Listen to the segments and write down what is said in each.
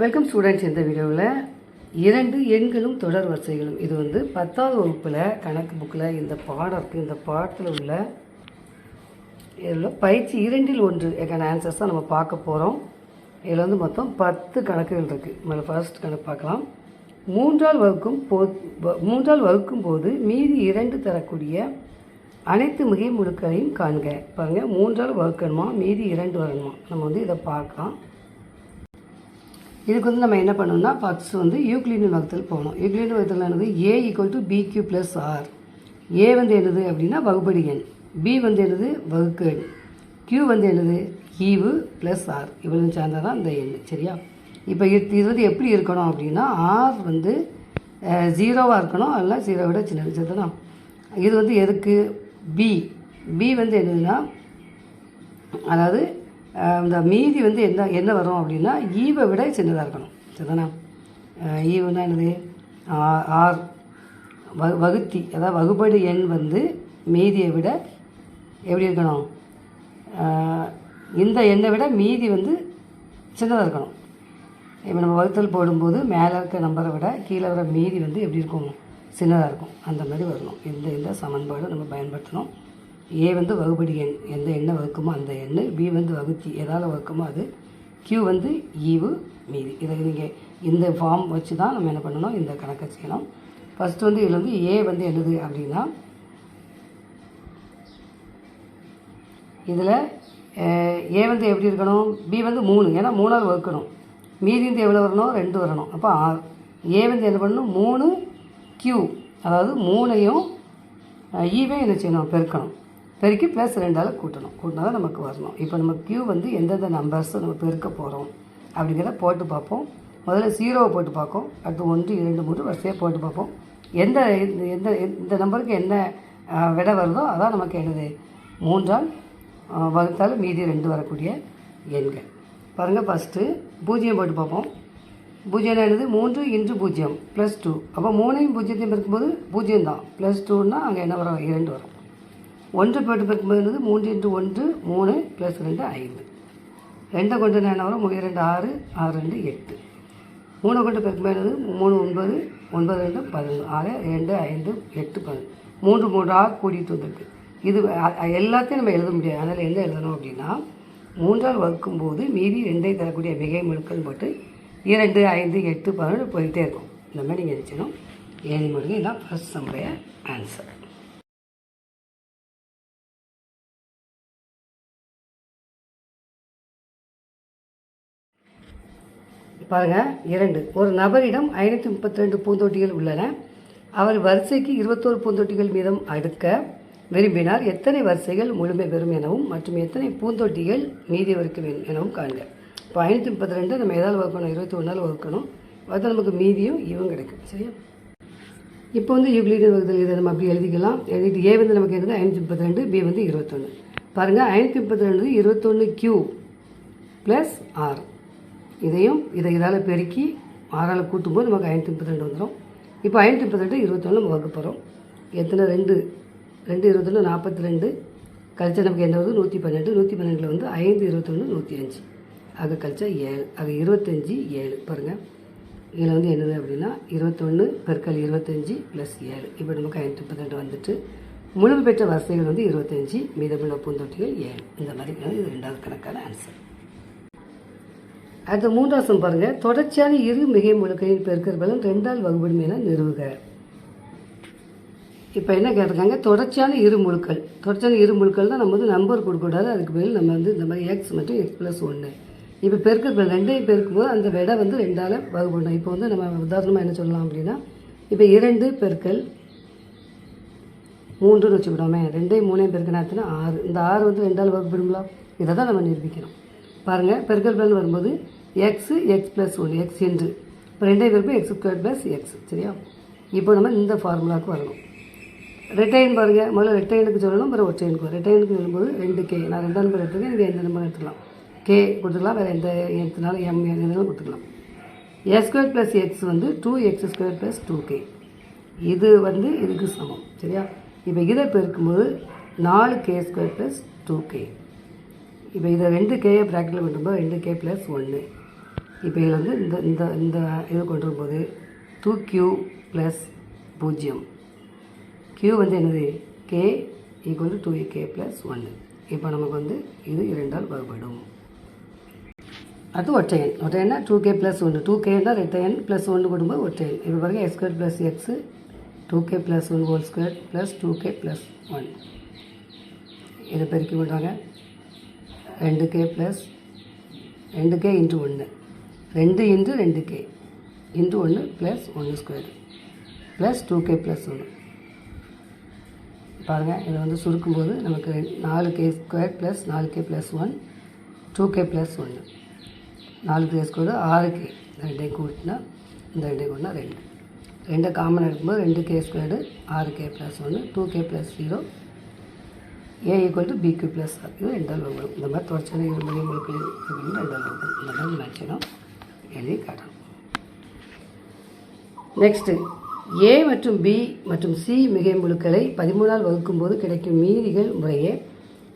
Welcome students இந்த வீடியோவில் இரண்டு எண்களும் தொடர் வரிசைகளும். இது வந்து பத்தாவது வகுப்பில் கணக்கு புக்கில் இந்த பாடம் இருக்குது இந்த பாடத்தில் உள்ள இதில் பயிற்சி இரண்டில் ஒன்று எக்கான ஆன்சர்ஸ் தான் நம்ம பார்க்க போகிறோம் இதில் வந்து மொத்தம் பத்து கணக்குகள் இருக்குது முதல்ல ஃபர்ஸ்ட் கணக்கு பார்க்கலாம். மூன்றால் வகுக்கும் போ மூன்றால் வகுக்கும் போது மீதி இரண்டு தரக்கூடிய அனைத்து மிகை முழுக்களையும் காண்க. பாருங்கள் மூன்றால் வகுக்கணுமா? மீதி இரண்டு வரணுமா? நம்ம வந்து இதை பார்க்கலாம். இதுக்கு வந்து நம்ம என்ன பண்ணணும்னா ஃபர்ஸ்ட் வந்து யூக்ளிடியன் வகுத்தல் போகணும். யூக்ளிடியன் வகுத்தல் என்னது? A equal to B Q plus R A வந்து என்னது அப்படின்னா வகுப்படி எண். பி வந்து என்னது? வகுக்கு எண். கியூ வந்து என்னது? ஈவு ப்ளஸ் ஆர் இவ்வளவு சார்ந்தா தான் இந்த எண் சரியா? இப்போ இது இது வந்து எப்படி இருக்கணும் அப்படின்னா ஆர் வந்து ஜீரோவாக இருக்கணும் அல்ல ஜீரோ விட சின்னது சரிதானா? இது வந்து எதுக்கு? பி பி வந்து என்னதுன்னா அதாவது இந்த மீதி வந்து என்ன என்ன வரும் அப்படின்னா ஈவை விட சின்னதாக இருக்கணும். சரிதானா? ஈவுனா என்னது? ஆ- ஆர். வ வகுத்தி. அதாவது வகுப்படி எண் வந்து மீதியை விட எப்படி இருக்கணும்? இந்த எண்ணை விட மீதி வந்து சின்னதாக இருக்கணும். இப்போ நம்ம வகுத்தல் போடும்போது மேலே இருக்க நம்பரை விட கீழே வர மீதி வந்து எப்படி இருக்கும்? சின்னதாக இருக்கும். அந்த மாதிரி வரணும். இந்த இந்த சமன்பாடு நம்ம பயன்படுத்தணும். ஏ வந்து வகுப்படி எண். எந்த எண்ணை வகுக்குமோ அந்த எண்ணு. பி வந்து வகுத்தி. எதால் வகுக்குமோ அது. கியூ வந்து ஈவு மீதி. இதை நீங்கள் இந்த ஃபார்ம் வச்சு தான் நம்ம என்ன பண்ணணும்? இந்த கணக்கை செய்யணும். ஃபஸ்ட்டு வந்து இதில் வந்து ஏ வந்து என்னது அப்படின்னா இதில் ஏ வந்து எப்படி இருக்கணும்? பி வந்து மூணு. ஏன்னா மூணாவது வகுக்கணும். மீதி வந்து எவ்வளோ வரணும்? ரெண்டு வரணும். அப்போ ஆறு ஏ வந்து என்ன பண்ணணும்? மூணு கியூ அதாவது மூணையும் ஈவே என்ன செய்யணும்? பெருக்கணும். பெருக்கி ப்ளஸ் ரெண்டால் கூட்டணும். கூட்டினா தான் நமக்கு வரணும். இப்போ நம்ம கியூ வந்து எந்தெந்த நம்பர்ஸும் நம்ம பெருக்க போகிறோம் அப்படிங்கிறத போட்டு பார்ப்போம். முதல்ல ஜீரோவை போட்டு பார்ப்போம் அடுத்து ஒன்று இரண்டு மூணு வரிசையாக போட்டு பார்ப்போம். எந்த எந்த இந்த நம்பருக்கு என்ன அஹ், விடை வருதோ அதான் நமக்கு என்னது? மூன்றால் வகுத்தால் மீதி ரெண்டு வரக்கூடிய எண்கள். பாருங்கள் ஃபஸ்ட்டு பூஜ்ஜியம் போட்டு பார்ப்போம். பூஜ்ஜியம் என்னது? மூன்று இன்று பூஜ்ஜியம் ப்ளஸ் டூ அப்போ மூணையும் பூஜ்ஜியத்தையும் இருக்கும்போது பூஜ்ஜியம் தான் ப்ளஸ் டூன்னா அங்கே என்ன வரும்? இரண்டு வரும். ஒன்று போட்டு பெருக்கும்போது மூன்று இன்று ஒன்று மூணு ப்ளஸ் ரெண்டு ஐந்து. ரெண்டை கொண்டு என்ன வரும்? மூணு ரெண்டு ஆறு ஆறு ரெண்டு எட்டு. மூணை கொண்டு பெருக்கும்போது மூணு ஒன்பது ஒன்பது ரெண்டு பதினொன்று. ஆறு ரெண்டு ஐந்து எட்டு பதினொன்று. மூன்று மூன்றாக ஆறு கூட்டிகிட்டு வந்திருக்கு. இது எல்லாத்தையும் நம்ம எழுத முடியாது. அதனால் என்ன எழுதணும் அப்படின்னா மூன்றால் வகுக்கும் போது மீதி ரெண்டை தரக்கூடிய மிகை முழுக்கள் போட்டு இரண்டு ஐந்து எட்டு பதினொன்று போயிட்டே இருக்கும். இந்த மாதிரி நீங்கள் எழுதிக்கணும். ஏழு மணிக்கு இதுதான் ஃபர்ஸ்ட் நம்முடைய ஆன்சர் பாருங்கள் இரண்டு. ஒரு நபரிடம் ஐநூற்றி முப்பத்தி ரெண்டு பூந்தொட்டிகள் உள்ளன. அவர் வரிசைக்கு இருபத்தோரு பூந்தொட்டிகள் மீதம் அடுக்க விரும்பினார். எத்தனை வரிசைகள் முழுமை பெறும் எனவும் மற்றும் எத்தனை பூந்தொட்டிகள் மீதி வரைக்கும் வேணும் எனவும் காண்க. இப்போ ஐநூற்றி முப்பத்தி ரெண்டு நம்ம எதாவது வகுக்கணும்? இருபத்தி ஒன்றால் வகுக்கணும். வகுத்தா நமக்கு மீதியும் இவங்க கிடைக்கும். சரியா? இப்போ வந்து யூக்ளிடியன் வகுத்தல் இதை நம்ம அப்படி எழுதிக்கலாம். எழுதிட்டு ஏ வந்து நமக்கு என்னது? ஐநூற்றி முப்பத்தி ரெண்டு பி வந்து இருபத்தொன்று பாருங்கள் ஐநூற்றி முப்பத்தி ரெண்டு இருபத்தொன்று கியூ ப்ளஸ் ஆர் இதையும் இதை இதால் பெருக்கி ஆறால் கூட்டும்போது நமக்கு ஐநூற்றி முப்பத்தி ரெண்டு வந்துடும் இப்போ ஐநூற்றி முப்பத்தி ரெண்டு இருபத்தொன்று நம்ம வகுக்க போகிறோம் எத்தனை? ரெண்டு. ரெண்டு இருபத்தொன்று நாற்பத்தி ரெண்டு. கழிச்சா நமக்கு என்ன வருது? நூற்றி பன்னெண்டு. நூற்றி பன்னெண்டில் வந்து ஐந்து இருபத்தொன்று நூற்றி அஞ்சு. ஆக கழிச்சா ஏழு. அது இருபத்தஞ்சி ஏழு. பாருங்கள் இதில் வந்து என்னது அப்படின்னா இருபத்தொன்று பெருக்கல் இருபத்தஞ்சி ப்ளஸ் ஏழு. இப்போ நமக்கு ஐநூற்றி முப்பத்தி ரெண்டு வந்துட்டு. முழுமை பெற்ற வரிசைகள் வந்து இருபத்தஞ்சி மீதமுள்ள பூந்தொட்டிகள் ஏழு. இந்த மாதிரி இது ரெண்டாவது கணக்கான ஆன்சர் அடுத்த மூன்றாவது பாருங்க. தொடர்ச்சியான இரு மிகை முழுக்கையின் பெருக்கல் பலன் ரெண்டால் வகுபடும் என நிறுவுக. இப்போ என்ன கேட்டிருக்காங்க? தொடர்ச்சியான இரு முழுக்கள். தொடர்ச்சியான இரு முழுக்கள் தான் நம்ம வந்து நம்பர் கொடுக்கக்கூடாது. அதுக்கு பேர் நம்ம வந்து இந்த மாதிரி எக்ஸ் மற்றும் எக்ஸ் ப்ளஸ் ஒன்று இப்போ பெருக்கல் ரெண்டையும் பெருக்கும்போது அந்த விடை வந்து ரெண்டால் வகுப்படணும் இப்போ வந்து நம்ம உதாரணமாக என்ன சொல்லலாம் அப்படின்னா இப்போ இரண்டு பெருக்கல் மூன்றுன்னு வச்சுக்கிட்டோமே. ரெண்டையும் மூணையும் பெருக்கினாச்சுன்னா ஆறு. இந்த ஆறு வந்து ரெண்டால் வகுப்பிடுங்களா இதை தான் நம்ம நிரூபிக்கணும். பாருங்கள் பெருக்கல் பலன் வரும்போது எக்ஸு எக்ஸ் ப்ளஸ் ஒன்று எக்ஸ் என்று. இப்போ ரெண்டே பேருக்கும் எக்ஸ் ஸ்கொயர் ப்ளஸ் எக்ஸ் சரியா? இப்போ நம்ம இந்த ஃபார்முலாவுக்கு வரணும். ரெட்டைன் பாருங்கள் முதல்ல ரெட்டைனுக்கு சொல்லணும் பிறகு ஒற்றைனுக்கு ரெட்டைனுக்கு சொல்லும்போது ரெண்டு கே நான் ரெண்டாம் நம்பர் எடுத்துருக்கேன் நீங்கள் எந்த நம்பர் எடுத்துக்கலாம் கே கொடுத்துக்கலாம் வேறு எந்த எடுத்துனாலும் எம் எதுனாலும் கொடுத்துக்கலாம் எஸ் ஸ்கொயர் ப்ளஸ் எக்ஸ் வந்து two X square plus two K இது வந்து இதுக்கு சமம் சரியா? இப்போ இதை பெருக்கும்போது நாலு K square plus two K இப்போ இதை ரெண்டு கேயை ப்ராக்கெட்டில் பண்ணும்போது ரெண்டு கே ப்ளஸ் ஒன்று இப்போ இதில் வந்து இந்த இந்த இந்த இது கொண்டு வரும்போது டூ க்யூ ப்ளஸ் பூஜ்ஜியம். க்யூ வந்து என்னது? K equal to two K plus ஒன்று இப்போ நமக்கு வந்து இது இரண்டால் வகுப்படும் அது ஒற்றையன் ஒற்றையன்னா டூ கே ப்ளஸ் ஒன்று டூ கேன்னா ரெட்டையன் ப்ளஸ் ஒன்று கொடுக்கும்போது ஒற்றையன் இப்போ பாருங்கள் X square plus X two K plus one whole square plus two K plus one இதை பெருக்கி விடுறாங்க. ரெண்டு கே ப்ளஸ் ரெண்டு கே இன்ட்டு ஒன்று ரெண்டு இன்ட்டு ரெண்டு கே. இன்ட்டு ஒன்று ப்ளஸ் ஒன்று square plus two K plus ஒன்று பாருங்கள் இதை வந்து சுருக்கும்போது நமக்கு ரெண்டு- நாலு கே ஸ்கொயர் ப்ளஸ் நாலு K plus one two K plus ஒன்று நாலு கே ஸ்கொயர் ஆறு கே ரெண்டையும் கூட்டினா இந்த ரெண்டையும் கூட்டினா ரெண்டு. ரெண்டை காமன் எடுக்கும்போது ரெண்டு கே ஸ்கொயர்டு ஆறு கே ப்ளஸ் ஒன்று two K plus zero A equal to B Q plus R இது ரெண்டால் வரும். இந்த மாதிரி தொடர்ச்சியான இரு மணி முழுக்கள் அப்படின்னு ரெண்டால் வகுப்படும் இந்த மாதிரி நினச்சிடும் எழுதி காட்டணும் நெக்ஸ்ட்டு ஏ மற்றும் பி மற்றும் சி மிகை முழுக்களை பதிமூணால் வகுக்கும்போது கிடைக்கும் மீதிகள் முறையே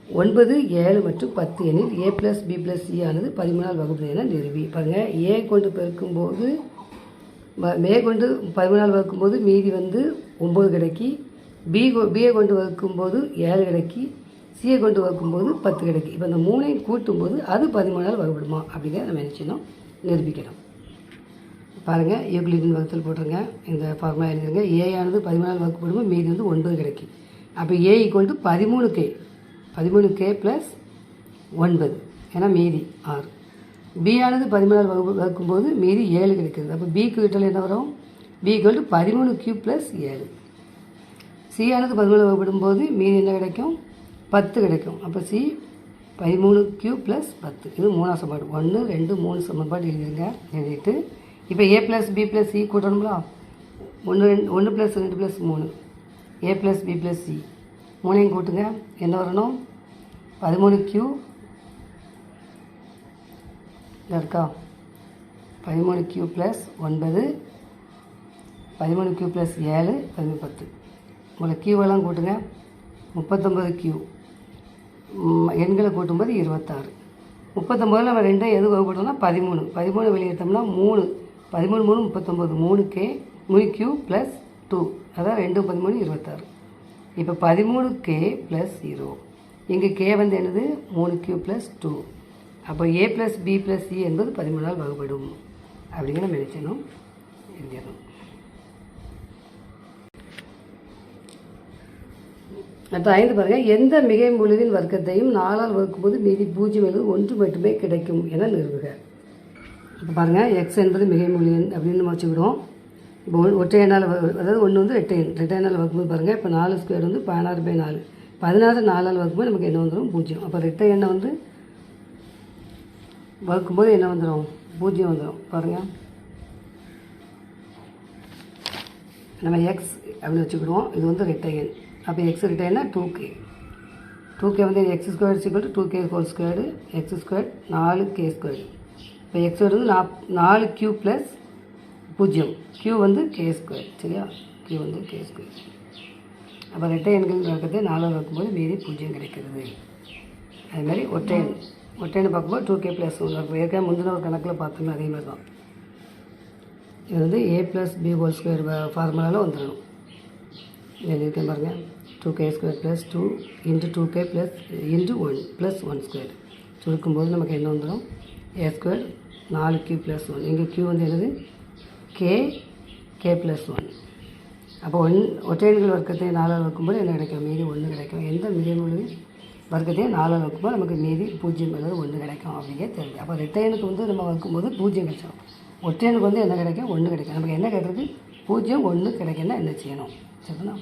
ஒன்பது ஏழு மற்றும் பத்து எனில் A plus B plus C ஆனது பதிமூணால் வகுப்பு என நிறுவி பாருங்கள் ஏ கொண்டு பெருக்கும்போது மே கொண்டு பதிமூணால் வகுக்கும்போது மீதி வந்து ஒம்பது கிடைக்கி பி பிஏ கொண்டு வகுக்கும்போது ஏழு கிடைக்கி சியை கொண்டு வகுக்கும்போது பத்து கிடைக்கி. இப்போ இந்த மூணையும் கூட்டும்போது அது பதிமூணால் வகுப்படுமா அப்படிங்கிறத நம்ம நினச்சினோம் நிரூபிக்கணும். பாருங்கள் யூக்ளிடின் வகுத்தல் போட்டுருங்க. இந்த ஃபார்முலா எழுதிருங்க. ஏ ஆனது வகுப்பு வகுப்படும்போது மீதி வந்து ஒன்பது கிடைக்கும். அப்போ ஏ ஈக்குவல் டு பதிமூணு கே பதிமூணு கே ப்ளஸ் ஒன்பது. ஏன்னா மீதி ஆறு. பி ஆனது பதிமூணால் வகுப்பு வகுக்கும்போது மீதி ஏழு கிடைக்கிறது அப்போ பிக்கு கிட்டல் என்ன வரும்? பி ஈக்குவல் டு பதிமூணு கியூ ப்ளஸ் ஏழு. சி ஆனது பதிமூணு வகுப்பிடும்போது மீதி என்ன கிடைக்கும்? பத்து கிடைக்கும். அப்போ சி பதிமூணு கியூ ப்ளஸ் பத்து. இது மூணாம் சமன்பாடு. ஒன்று ரெண்டு மூணு சமன்பாடு எழுதிருங்க. எழுதிட்டு இப்போ A plus B plus C கூட்டணுங்களா ஒன்று ரெண்டு ஒன்று ப்ளஸ் ரெண்டு ப்ளஸ் மூணு. A plus B plus C மூணையும் கூட்டுங்க. என்ன வரணும்? பதிமூணு கியூ இருக்கா? பதிமூணு கியூ ப்ளஸ் ஒன்பது. பதிமூணு கியூ ப்ளஸ் ஏழு. பதிமூணு பத்து. உங்களை கியூவெல்லாம் கூட்டுங்க. முப்பத்தொம்பது கியூ எண்களை கூட்டும்போது இருபத்தாறு. முப்பத்தொம்போதில் நம்ம ரெண்டை எது வகுப்படுத்தோம்னா பதிமூணு. பதிமூணு வெளியேற்றோம்னா மூணு. பதிமூணு மூணு முப்பத்தொம்போது. மூணு கே மூணு கியூ ப்ளஸ் டூ. அதான் ரெண்டு பதிமூணு இருபத்தாறு. இப்போ பதிமூணு கே ப்ளஸ் ஜீரோ. இங்கே கே வந்து என்னது? மூணு கியூ ப்ளஸ் டூ. அப்போ A plus B plus C என்பது பதிமூணால் வகுப்படும். அப்படிங்கிற நம்ம நினைச்சணும் எழுதிடணும். அடுத்து ஐந்து பாருங்கள் எந்த மிகை முழுவின் வர்க்கத்தையும் நாலால் வகுக்கும்போது மீதி பூஜ்ஜியம் என்பது ஒன்று மட்டுமே கிடைக்கும் என நிறுவுக இப்போ பாருங்கள் எக்ஸ் என்பது மிகை மொழி அப்படின்னு நம்ம வச்சுக்கிடுவோம் இப்போ ஒற்றை எண்ணால் அதாவது ஒன்று வந்து ரெட்டை எண் ரெட்டை எண்ணால் வகுக்கும்போது பாருங்கள் இப்போ நாலு ஸ்கொயர் வந்து பதினாறு பை நாலு. பதினாறு நாலால் வகுக்கும்போது நமக்கு என்ன வந்துடும் பூஜ்ஜியம். அப்போ ரெட்டை எண்ணை வந்து வகுக்கும்போது என்ன வந்துடும் பூஜ்ஜியம் வந்துடும் பாருங்கள் நம்ம எக்ஸ் அப்படின்னு வச்சுக்கிடுவோம் இது வந்து ரெட்டை எண். அப்போ எக்ஸ் ரிட்டைனா டூ கே டூ கே வந்து எக்ஸ் ஸ்கொயர் சிக்கல் two K whole squared X square நாலு கே ஸ்கொயர் இப்போ எக்ஸ் வந்து நாப் நாலு கியூ ப்ளஸ் பூஜ்ஜியம். கியூ வந்து கே ஸ்கொயர் சரியா? கியூ வந்து கே ஸ்கொயர் அப்போ ரெட்டை எண்கள் வர்க்கத்தை நாலாவது வைக்கும்போது மீதி பூஜ்ஜியம் கிடைக்கிறது. அதே மாதிரி ஒற்றை எண் பார்க்கும்போது டூ கே ப்ளஸ் ஒன்று இருக்கும் ஏற்கனவே முந்தின ஒரு கணக்கில் பார்த்தோம்னா அதே மாதிரி தான். இது வந்து A plus B whole square ஃபார்முலாவில் வந்துடணும். எழுதியிருக்கேன் பாருங்கள் two K square plus two into two K plus into one plus one square சுருக்கும்போது நமக்கு என்ன வந்துடும் ஏ ஸ்கொயர் நாலு கியூ ப்ளஸ் ஒன் இங்கே கியூ வந்து என்னது? கே கே ப்ளஸ் ஒன் அப்போ ஒன் ஒற்றையன்கள் வர்க்கத்தை நாலால் வைக்கும்போது என்ன கிடைக்கும்? மீதி ஒன்று கிடைக்கும். எந்த மிகை வர்க்கத்தையும் நாலால் வைக்கும்போது நமக்கு மீதி பூஜ்ஜியம் அல்லது ஒன்று கிடைக்கும் அப்படிங்கிறது தெரிஞ்சு அப்போ ரெட்டையனுக்கு வந்து நம்ம வைக்கும்போது பூஜ்ஜியம் கிடைச்சிடும் ஒற்றையனுக்கு வந்து என்ன கிடைக்கும்? ஒன்று கிடைக்கும். நமக்கு என்ன கிடைக்கிறது பூஜ்ஜியம் ஒன்று கிடைக்குன்னா என்ன செய்யணும்? சரிங்களா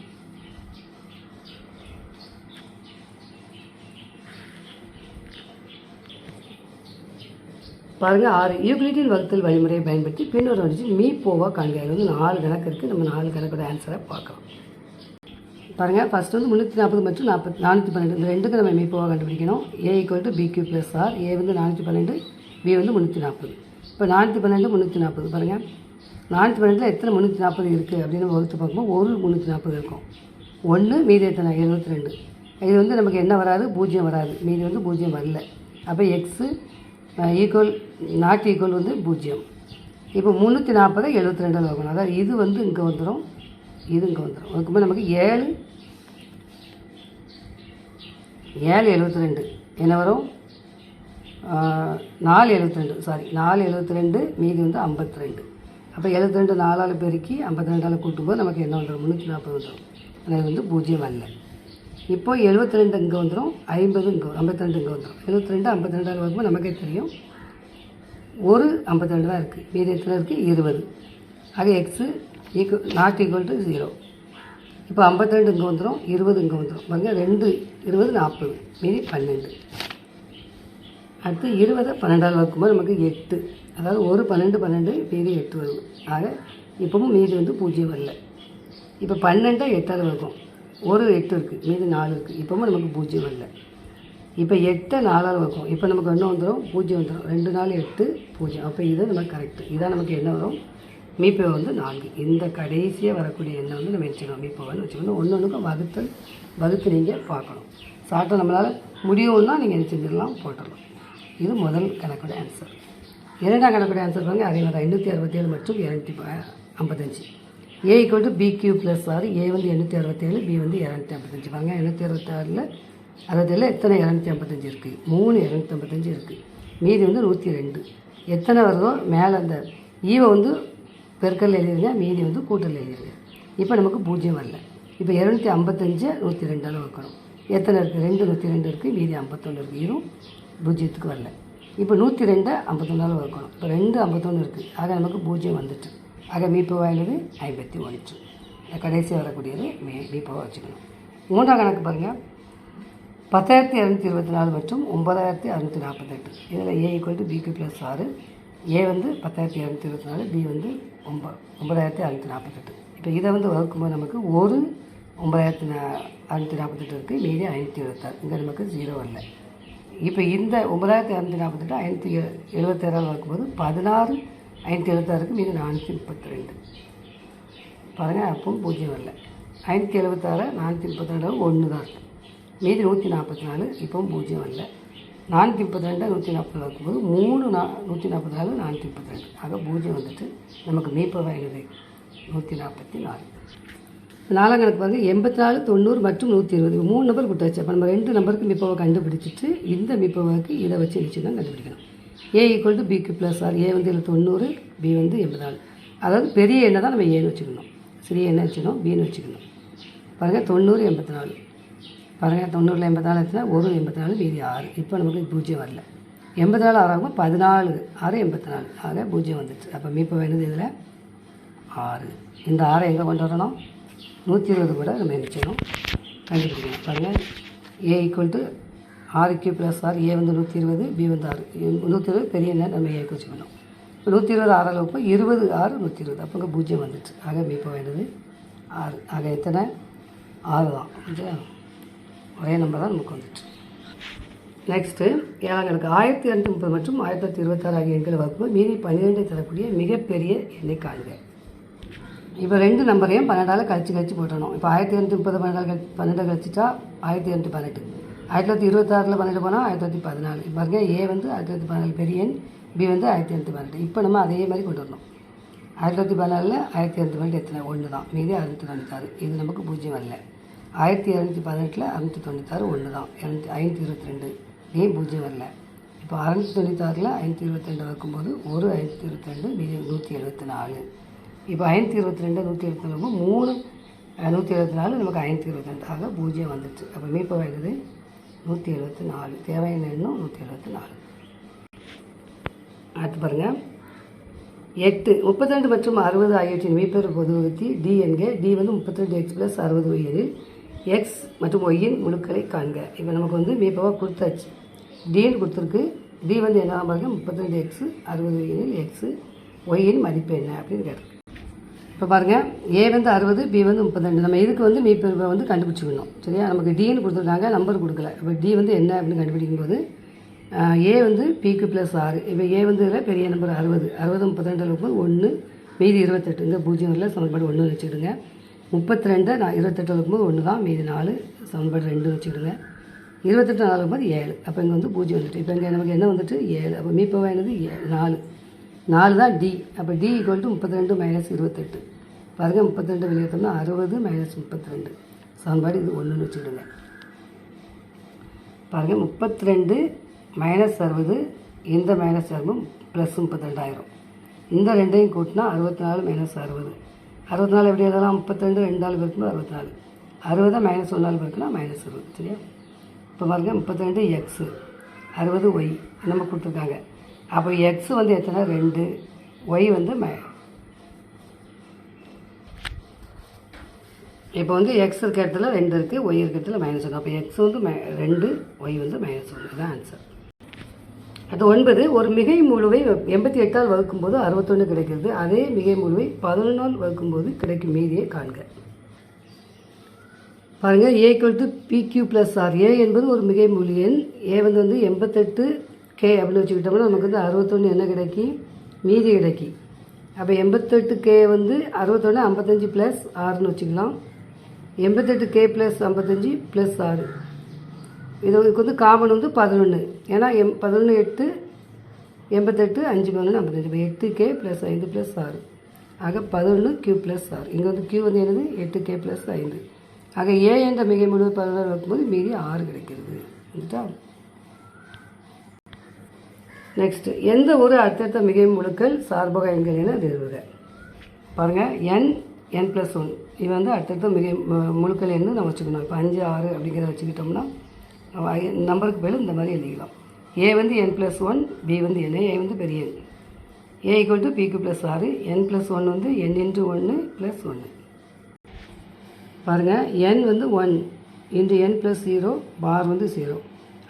பாருங்கள் ஆறு யூக்ளிட்டின் வகுத்தல் வழிமுறையை பயன்படுத்தி பின்வரும் வரிசையில் மீ போவா காண்க. இது வந்து நாலு கணக்கு இருக்குது நம்ம நாலு கணக்கோட ஆன்சரை பார்க்கலாம். பாருங்கள் ஃபஸ்ட் வந்து முந்நூற்றி நாற்பது மற்றும் நாற்பத்தி நானூற்றி பன்னெண்டு. இந்த ரெண்டுக்கு நம்ம மீ போவா கண்டுபிடிக்கணும். A equal to B Q plus R A வந்து நானூற்றி பன்னெண்டு பி வந்து முந்நூற்றி நாற்பது இப்போ நானூற்றி பன்னெண்டு முந்நூற்றி நாற்பது பாருங்கள் நானூற்றி பன்னெண்டில் எத்தனை முந்நூற்றி நாற்பது இருக்குது அப்படின்னு வகுத்து பார்க்கும்போது ஒரு முந்நூற்றி நாற்பது இருக்கும். ஒன்று மீதி எத்தனை? எழுபத்தி ரெண்டு. இது வந்து நமக்கு என்ன வராது? பூஜ்ஜியம் வராது. மீதி வந்து பூஜ்ஜியம் வரல. அப்போ எக்ஸு ஈக்குவல் நாட் ஈக்குவல் வந்து பூஜ்ஜியம். இப்போ முந்நூற்றி நாற்பதை எழுபத்தி ரெண்டில் வைக்கணும் அதாவது இது வந்து இங்கே வந்துடும் இது இங்கே வந்துடும் அதுக்குமே நமக்கு ஏழு ஏழு எழுபத்தி ரெண்டு என்ன வரும்? நாலு எழுபத்தி ரெண்டு சாரி நாலு எழுபத்தி ரெண்டு மீதி வந்து ஐம்பத்தி ரெண்டு அப்போ எழுபத்தி ரெண்டு நாலால் பெருக்கி ஐம்பத்தி ரெண்டால் கூட்டும்போது நமக்கு என்ன வந்துடும் முந்நூற்றி நாற்பது வந்துடும் அது வந்து பூஜ்ஜியம் அல்ல. இப்போ எழுபத்தி ரெண்டு இங்கே வந்துடும் ஐம்பது இங்கே ஐம்பத்தி ரெண்டு இங்கே வந்துடும் எழுபத்தி ரெண்டு ஐம்பத்தி ரெண்டால் வரும்போது நமக்கே தெரியும். ஒரு ஐம்பத்தி ரெண்டு தான் இருக்குது மீதி எத்தனை இருக்குது இருபது. ஆக X equal not equal to zero இப்போ ஐம்பத்தி ரெண்டு இங்கே வந்துடும் இருபது இங்கே வந்துடும் பாருங்க ரெண்டு இருபது நாற்பது. மீதி பன்னெண்டு. அடுத்து இருபதை பன்னெண்டாவது வகுக்கும்போது நமக்கு எட்டு. அதாவது ஒரு பன்னெண்டு பன்னெண்டு மீதி எட்டு வரும். ஆக இப்போவும் மீதி வந்து பூஜ்ஜியம் வரல. இப்போ பன்னெண்டாக எட்டாவது வகுக்கும். ஒரு எட்டு இருக்குது மீதி நாலு இருக்குது இப்போவும் நமக்கு பூஜ்ஜியம் வரல. இப்போ எட்டை நாலால் வைக்கும் இப்போ நமக்கு என்ன வந்துடும் பூஜ்ஜியம் வந்துடும் ரெண்டு நாள் எட்டு பூஜ்ஜியம். அப்போ இது நமக்கு கரெக்டு இதான் நமக்கு என்ன வரும்? மீப்பை வந்து நான்கு. இந்த கடைசியாக வரக்கூடிய எண்ணெய் வந்து நம்ம வச்சுக்கணும் மீப்பைன்னு வச்சுக்கணும். ஒன்று ஒன்றுக்கும் வகுத்தல் வகுத்து நீங்கள் பார்க்கணும். சாட்டை நம்மளால் முடியும்னா நீங்கள் என்ன செஞ்சிடலாம்? போட்டுடலாம். இது முதல் கணக்குடைய ஆன்சர் இரண்டாம் கணக்குடைய ஆன்சர் பாருங்க. அதே மாதிரி ஐநூற்றி அறுபத்தேழு மற்றும் இரநூத்தி ஐம்பத்தஞ்சு. A equal to B Q plus ஆறு ஏ வந்து எண்ணூற்றி அறுபத்தேழு பி வந்து இரநூத்தி ஐம்பத்தஞ்சு. பாருங்க. எண்ணூற்றி அறுபத்தாறில் அறுபத்தேழு எத்தனை? இரநூத்தி ஐம்பத்தஞ்சு இருக்குது மூணு இரநூத்தி ஐம்பத்தஞ்சு இருக்குது மீதி வந்து நூற்றி ரெண்டு. எத்தனை வருதோ மேலே அந்த ஈவை வந்து பெருக்கல் எழுதிருங்க மீதி வந்து கூட்டல் எழுதிருங்க இப்போ நமக்கு பூஜ்ஜியம் வரல. இப்போ இரநூத்தி ஐம்பத்தஞ்சு நூற்றி ரெண்டால் வைக்கணும். எத்தனை இருக்குது ரெண்டு நூற்றி ரெண்டு இருக்குது மீதி ஐம்பத்தொன்று இருக்குது இதுவும் பூஜ்ஜியத்துக்கு வரல. இப்போ நூற்றி ரெண்டை ஐம்பத்தொன்னால் வைக்கணும். இப்போ ரெண்டு ஐம்பத்தொன்று இருக்குது ஆக நமக்கு பூஜ்ஜியம் வந்துட்டு. ஆக மீப்பு வாங்கினது ஐம்பத்தி ஒன்று. கடைசி வரக்கூடியது மீ மீப்பவை வச்சுக்கணும். மூன்றாம் கணக்கு பாருங்கள் பத்தாயிரத்தி இரநூத்தி இருபத்தி நாலு மற்றும் ஒன்பதாயிரத்தி அறுநூற்றி நாற்பத்தெட்டு. இதில் A equal to B Q plus ஆறு ஏ வந்து பத்தாயிரத்தி இரநூத்தி இருபத்தி நாலு பி வந்து ஒம்ப ஒன்பதாயிரத்தி அறுநூற்றி நாற்பத்தெட்டு. இப்போ இதை வந்து வகுக்கும்போது நமக்கு ஒரு ஒன்பதாயிரத்தி நா அறுநூற்றி நாற்பத்தெட்டு இருக்குது மீதி ஐநூற்றி எழுபத்தாறு இங்கே நமக்கு ஜீரோ வரல. இப்போ இந்த ஒன்பதாயிரத்தி அறுநூற்றி நாற்பத்தெட்டு ஐநூற்றி எழுபத்தாறால் வகுக்கும்போது பதினாறு ஐநூற்றி எழுபத்தாறுக்கு மீதி நானூற்றி முப்பத்தி ரெண்டு பாருங்கள் அப்பவும் பூஜ்ஜியம் வரல. ஐநூற்றி எழுபத்தாறு நானூற்றி முப்பத்தி ரெண்டு ஒன்று தான் இருக்குது மீதி நூற்றி நாற்பத்தி நாலு இப்போ பூஜ்ஜியம் அல்ல. நானூற்றி முப்பத்தி ரெண்டு நூற்றி நாற்பது இருக்கும்போது மூணு நா நூற்றி நாற்பத்தி நாலு நானூற்றி முப்பத்தி ரெண்டு. ஆக பூஜ்ஜியம் வந்துட்டு நமக்கு மீப்ப வாங்கினது நூற்றி நாற்பத்தி நாலு. நாலாம் கணக்கு வந்து எண்பத்தி நாலு தொண்ணூறு மற்றும் நூற்றி இருபது. மூணு நம்பர் கொடுத்தாச்சு. அப்போ நம்ம ரெண்டு நம்பருக்கு மிப்பவை கண்டுபிடிச்சிட்டு இந்த மிப்பவாக்கு இதை வச்சு நிச்சயம் தான் கண்டுபிடிக்கணும் A equal to B Q plus R A வந்து இதில் தொண்ணூறு பி வந்து எண்பத்தி நாலு. அதாவது பெரிய எண்ணை தான் நம்ம ஏன்னு வச்சுக்கணும். சிறிய எண்ணை வச்சுக்கணும் பின்னு வச்சுக்கணும். பாருங்கள் தொண்ணூறு எண்பத்தி நாலு. பாருங்கள் தொண்ணூறில் எண்பத்தி நாலு எடுத்துனா ஒரு எண்பத்தி நாலு மீதி ஆறு. இப்போ நமக்கு பூஜ்ஜியம் வரல. எண்பத்தி நாலு ஆறாகும் பதினாலு ஆறு எண்பத்தி நாலு ஆக பூஜ்ஜியம் வந்துடுச்சு. அப்போ மீப்ப வேணுது இதில் ஆறு. இந்த ஆறை எங்கே கொண்டு வரணும்? நூற்றி இருபது கூட நம்ம நிச்சயம் கண்டுபிடிக்கணும். பாருங்கள் ஏ ஈக்குவல் டு ஆறு கியூ ப்ளஸ் ஆர் ஏ வந்து நூற்றி இருபது பி வந்து ஆறு. நூற்றி இருபது பெரிய எண்ணெய் நம்ம ஏ வச்சுக்கணும் இப்போ நூற்றி இருபது ஆறு அளவுக்கு இருபது ஆறு நூற்றி இருபது. அப்போங்க பூஜ்ஜியம் வந்துடுச்சு. ஆக மீப்ப வேண்டியது ஆறு. ஆக எத்தனை? ஆறு தான். ஒரே நம்பர் தான் நமக்கு வந்துட்டு நெக்ஸ்ட்டு ஏழாம் கணக்கு ஆயிரத்தி இரநூத்தி முப்பது மற்றும் ஆயிரத்தி தொள்ளாயிரத்தி இருபத்தாறு ஆகிய எண்களை வகுப்பு மீதி பன்னிரெண்டை தரக்கூடிய மிகப்பெரிய எண்ணை காண்க இப்போ ரெண்டு நம்பரையும் பன்னெண்டால் கழிச்சு கழிச்சு போட்டணும் இப்போ ஆயிரத்தி இரநூத்தி முப்பது பன்னெண்டால் கழி பன்னெண்டு கழிச்சிட்டா ஆயிரத்தி இரநூத்தி பதினெட்டு ஆயிரத்தி தொள்ளாயிரத்தி இருபத்தாறில் பன்னெண்டு போனால் ஆயிரத்தி தொள்ளாயிரத்தி பதினாலு இப்போ பாருங்க ஏ வந்து ஆயிரத்தி தொள்ளாயிரத்தி பதினாலு பெரிய எண் பி வந்து ஆயிரத்தி இரநூத்தி பன்னெண்டு இப்போ நம்ம அதே மாதிரி கொண்டு வரணும் ஆயிரத்தி தொள்ளாயிரத்தி பதினாலில் ஆயிரத்தி இரநூத்தி பன்னெண்டு எத்தனை ஒன்று தான் மீதி அறுநூற்றி தொண்ணூத்தாறு இது நமக்கு பூஜ்ஜியம் இல்லை ஆயிரத்தி இரநூத்தி பதினெட்டில் அறுநூற்றி தொண்ணூத்தாறு ஒன்று தான் இரநூத்தி ஐநூற்றி இருபத்தி ரெண்டு. நீ பூஜ்ஜியம் வரல. இப்போ அறுநூற்றி தொண்ணூத்தாறில் ஐநூற்றி இருபத்தி ரெண்டு வைக்கும்போது ஒரு ஐநூற்றி இருபத்தி ரெண்டு மீதி நூற்றி எழுபத்தி நாலு. இப்போ ஐநூற்றி இருபத்தி ரெண்டு நூற்றி எழுபத்தி நாலு மூணு நூற்றி எழுபத்தி நாலு நமக்கு ஐநூற்றி இருபத்தி ரெண்டு. பூஜ்ஜியம் வந்துடுச்சு. அப்போ மீப்ப வேண்டியது நூற்றி எழுபத்தி நாலு. தேவையான எண்ணும் நூற்றி எழுபத்தி நாலு. அடுத்து பாருங்கள் எட்டு முப்பத்தி ரெண்டு மற்றும் அறுபது ஆகியவற்றின் மீப்பெரு பொதுவகுத்தி டி என்க டி வந்து முப்பத்தி ரெண்டு எக்ஸ் ப்ளஸ் அறுபது ஒய்யரில் எக்ஸ் மற்றும் ஒய்யின் முழுக்களை காண்க. இப்போ நமக்கு வந்து மீப்பவாக கொடுத்தாச்சு. டின்னு கொடுத்துருக்கு. டி வந்து என்ன பாருங்க முப்பத்தஞ்சு எக்ஸு அறுபது ஏழு எக்ஸு ஒய்யின் மதிப்பு என்ன அப்படின்னு கேட்டிருக்கு. இப்போ பாருங்கள் ஏ வந்து அறுபது பி வந்து முப்பத்திரெண்டு நம்ம இதுக்கு வந்து மீப்பெருவை வந்து கண்டுபிடிச்சிக்கணும். சரியா? நமக்கு டின்னு கொடுத்துருக்காங்க. நம்பர் கொடுக்கல. இப்போ டி வந்து என்ன அப்படின்னு கண்டுபிடிக்கும் போது ஏ வந்து பிக்கு ப்ளஸ் ஆறு. இப்போ ஏ வந்து இதில் பெரிய நம்பர் அறுபது. அறுபது முப்பத்திரெண்டு இருக்கும்போது ஒன்று மீதி இருபத்தெட்டு. இந்த பூஜ்ஜியம் இல்லை சமன்பாடு ஒன்று வச்சுக்கிடுங்க. முப்பத்தி ரெண்டு நான் இருபத்தெட்டு இருக்கும்போது ஒன்று தான் மீதி நாலு சமன்பாடு ரெண்டு வச்சுக்கிடுங்க. இருபத்தெட்டு நாலு போது ஏழு. அப்போ இங்கே வந்து பூஜ்ஜியம் வந்துட்டு. இப்போ இங்கே நமக்கு என்ன வந்துட்டு? ஏழு. அப்போ மீப்பவா என்னது? ஏழு நாலு. நாலு தான் டி அப்போ டி ஈக்குவல் டு முப்பத்தி ரெண்டு மைனஸ் இருபத்தெட்டு பாருங்கள் முப்பத்தி ரெண்டு வெளியேற்றோம்னா அறுபது மைனஸ் முப்பத்தி ரெண்டு சமன்பாடு இது ஒன்றுன்னு வச்சுக்கிடுங்க. பாருங்கள் முப்பத்தி ரெண்டு மைனஸ் அறுபது இந்த மைனஸ் அறுபது ப்ளஸ் முப்பத்தி ரெண்டாயிரம் இந்த ரெண்டையும் கூட்டினா அறுபத்தி நாலு மைனஸ் அறுபது. அறுபத்தி நாலு எப்படி எழுதலாம்? முப்பத்தெண்டு ரெண்டு நாள் இருக்கும்போது அறுபத்தி நாலு அறுபதை மைனஸ் ஒரு நாள் இருக்குன்னா மைனஸ் அறுபது சரியா? இப்போ பாருங்கள் முப்பத்தெண்டு எக்ஸு அறுபது ஒய் நம்ம கொடுத்துருக்காங்க. அப்போ எக்ஸ் வந்து எத்தனை? ரெண்டு. ஒய் வந்து ம இப்போ வந்து எக்ஸ் இருக்க இடத்துல ரெண்டு இருக்குது ஒய் இருக்க இடத்துல மைனஸ் ஒன்று அப்போ எக்ஸ் வந்து மை ரெண்டு ஒய் வந்து மைனஸ் ஒன்று தான் ஆன்சர் அது ஒன்பது ஒரு மிகை முழுவை எண்பத்தி எட்டால் வகுக்கும்போது அறுபத்தொன்று கிடைக்கிறது. அதே மிகை முழுவை பதினொன்றால் வகுக்கும்போது கிடைக்கும் மீதியை காண்க. பாருங்கள் A equal to B Q plus R A என்பது ஒரு மிகை மொழி எண். ஏ வந்து வந்து எண்பத்தெட்டு கே அப்படின்னு வச்சுக்கிட்டோம்னா நமக்கு வந்து அறுபத்தொன்று என்ன கிடைக்கி? மீதி கிடைக்கி. அப்போ எண்பத்தெட்டு கே வந்து அறுபத்தொன்று ஐம்பத்தஞ்சு ப்ளஸ் ஆறுன்னு வச்சுக்கலாம். எண்பத்தெட்டு கே ப்ளஸ் ஐம்பத்தஞ்சு ப்ளஸ் ஆறு இது இதுக்கு வந்து காமன் வந்து பதினொன்று ஏன்னா எம் பதினொன்று எட்டு எண்பத்தெட்டு அஞ்சு பதினொன்று ஐம்பத்தஞ்சு. இப்போ எட்டு கே ப்ளஸ் ஐந்து ப்ளஸ் ஆறு. ஆக பதினொன்று கியூ ப்ளஸ் ஆறு. இங்கே வந்து கியூ வந்து என்னது? எட்டு கே ப்ளஸ் ஐந்து. ஆக ஏ என்ற மிகை முழு பதினொன்று வைக்கும்போது மீதி ஆறு கிடைக்கிறது. வந்துட்டா நெக்ஸ்ட்டு எந்த ஒரு அடுத்தடுத்த மிகை முழுக்கள் சார்பக எண்கள் என நிறுவுக பாருங்கள் என் என் ப்ளஸ் ஒன் இது வந்து அடுத்தடுத்த மிக முழுக்கள் என்று நம்ம வச்சுக்கணும். இப்போ அஞ்சு ஆறு அப்படிங்கிறத வச்சுக்கிட்டோம்னா நம்பருக்கு பதில் இந்த மாதிரி எழுதிக்கலாம். ஏ வந்து என் ப்ளஸ் ஒன் பி வந்து என் ஏ வந்து பெரிய N A equal to B Q plus ஆறு என் ப்ளஸ் ஒன் வந்து என் இன்ட்டு ஒன்று ப்ளஸ் ஒன்று பாருங்கள் என் வந்து one into N plus zero பார் வந்து ஜீரோ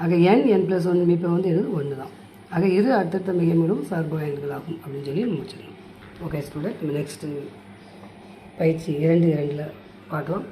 ஆக என் என் ப்ளஸ் ஒன் இப்போ வந்து இது ஒன்று தான் ஆக இரு அடுத்தடுத்த மிக மிகவும் சார்பு எண்களாகும் அப்படின்னு சொல்லி நம்ம வச்சுக்கணும் ஓகே ஸ்டூடெண்ட் நம்ம நெக்ஸ்ட்டு பயிற்சி இரண்டு இரண்டில் பார்க்கலாம்.